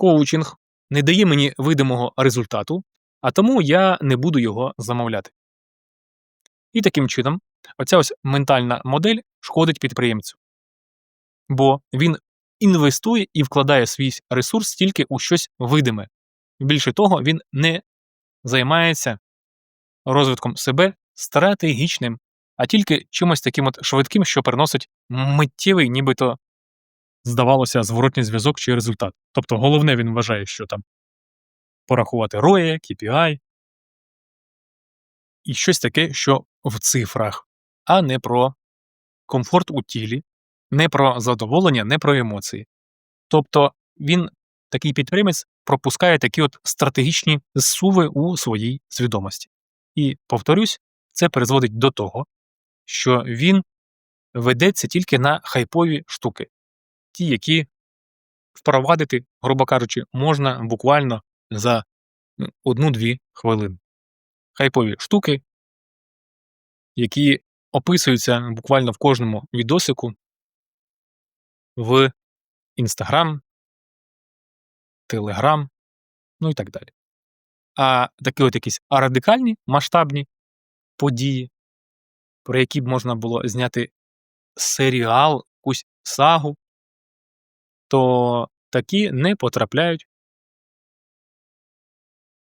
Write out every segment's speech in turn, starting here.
коучинг не дає мені видимого результату, а тому я не буду його замовляти. І таким чином, оця ось ментальна модель шкодить підприємцю, бо він інвестує і вкладає свій ресурс тільки у щось видиме. Більше того, він не займається розвитком себе стратегічним, а тільки чимось таким от швидким, що приносить миттєвий, нібито здавалося, зворотній зв'язок чи результат. Тобто головне він вважає, що там порахувати ROE, KPI і щось таке, що в цифрах, а не про комфорт у тілі, не про задоволення, не про емоції. Тобто він, такий підприємець, пропускає такі от стратегічні зсуви у своїй свідомості. І, повторюсь, це призводить до того, що він ведеться тільки на хайпові штуки, ті, які впровадити, грубо кажучи, можна буквально за ну, одну-дві хвилини. Хайпові штуки, які описуються буквально в кожному відосику в Інстаграм, Телеграм, ну і так далі. А такі от якісь радикальні масштабні події, про які б можна було зняти серіал, якусь сагу, то такі не потрапляють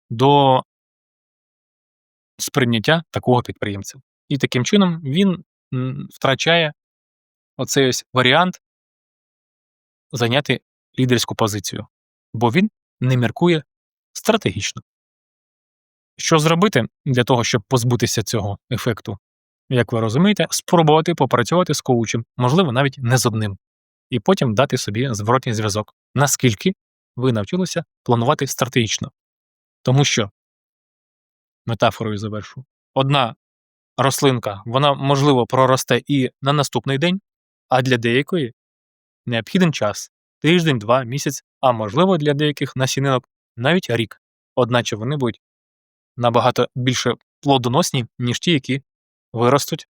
до сприйняття такого підприємця. І таким чином він втрачає оцей ось варіант зайняти лідерську позицію, бо він не міркує стратегічно. Що зробити для того, щоб позбутися цього ефекту? Як ви розумієте, спробувати попрацювати з коучем, можливо, навіть не з одним, і потім дати собі зворотній зв'язок, наскільки ви навчилися планувати стратегічно. Тому що, метафорою завершу, одна рослинка, вона, можливо, проросте і на наступний день, а для деякої необхіден час тиждень, два, місяць, а можливо, для деяких насінинок навіть рік, одначе вони будуть набагато більше плодоносні, ніж ті, які виростуть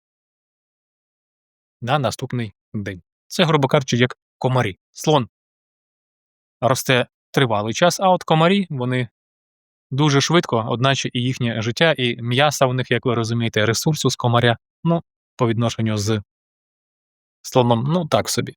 на наступний день. Це, грубо кажучи, як комарі. Слон росте тривалий час, а от комарі вони дуже швидко, одначе і їхнє життя, і м'яса в них, як ви розумієте, ресурсу з комаря, ну, по відношенню з слоном, ну так собі.